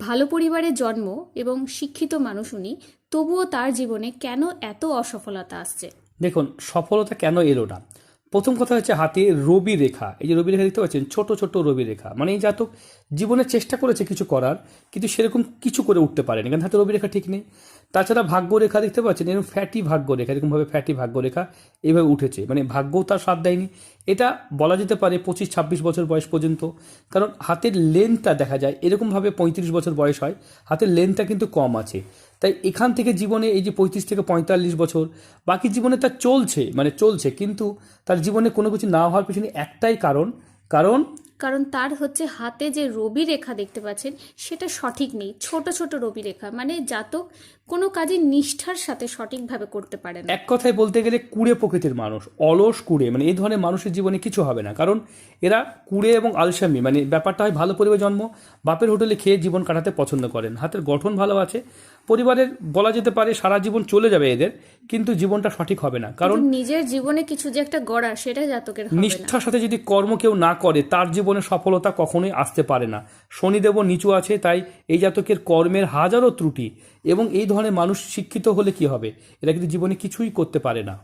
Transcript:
ভালো পরিবারে জন্ম এবং শিক্ষিত মানুষ উনি, তবুও তার জীবনে কেন এত অসফলতা আসছে? দেখুন, সফলতা কেন এলো না? প্রথম কথা হচ্ছে হাতে রবি রেখা। এই যে রবি রেখা দেখতে পাচ্ছেন, ছোট ছোট রবি রেখা। মানে এই জাতক জীবনে চেষ্টা করেছে কিছু করার, কিন্তু সেরকম কিছু করে উঠতে পারেনি। কারণ হাতে রবি রেখা ঠিক নেই। তাছাড়া ভাগ্য রেখা দেখতে পাচ্ছেন, এরকম ফ্যাটি ভাগ্য রেখা, এরকমভাবে ফ্যাটি ভাগ্য রেখা এইভাবে উঠেছে। মানে ভাগ্যও তার সাথ দেয়নি। এটা বলা যেতে পারে পঁচিশ, ছাব্বিশ বছর বয়স পর্যন্ত। কারণ হাতের লেন্থটা দেখা যায়, এরকমভাবে পঁয়ত্রিশ বছর বয়স হয়, হাতের লেন্থটা কিন্তু কম আছে। তাই এখান থেকে জীবনে এই যে পঁয়ত্রিশ থেকে পঁয়তাল্লিশ বছর বাকি জীবনে তার চলছে মানে চলছে কিন্তু তার জীবনে কোনো কিছু না হওয়ার পিছনে একটাই কারণ কারণ? কারণ তার হচ্ছে হাতে যে রবি রেখা দেখতে পাচ্ছেন সেটা সঠিক নেই ছোট ছোট রবি রেখা মানে জাতক কোনো কাজে নিষ্ঠার সাথে সঠিকভাবে করতে পারে না। এক কথায় বলতে গেলে কুড়ে প্রকৃতির মানুষ অলস কুড়ে মানে এই ধরনের মানুষের জীবনে কিছু হবে না কারণ এরা কুড়ে এবং আলসামি মানে ব্যাপারটা হয় ভালো পরিবার জন্ম বাপের হোটেলে খেয়ে জীবন কাটাতে পছন্দ করেন হাতের গঠন ভালো আছে পরিবারের বলা যেতে পারে সারা জীবন চলে যাবে এদের কিন্তু জীবনটা সঠিক হবে না। কারণ নিজের জীবনে কিছু যে একটা গড়া সেটা জাতকের নিষ্ঠার সাথে যদি কর্ম কেউ না করে তার জীবনে সফলতা কখনোই আসতে পারে না। শনিদেব নিচু আছে তাই এই জাতকের কর্মের হাজারো ত্রুটি এবং এই ধরনের মানুষ শিক্ষিত হলে কি হবে? এরা কিন্তু জীবনে কিছুই করতে পারে না।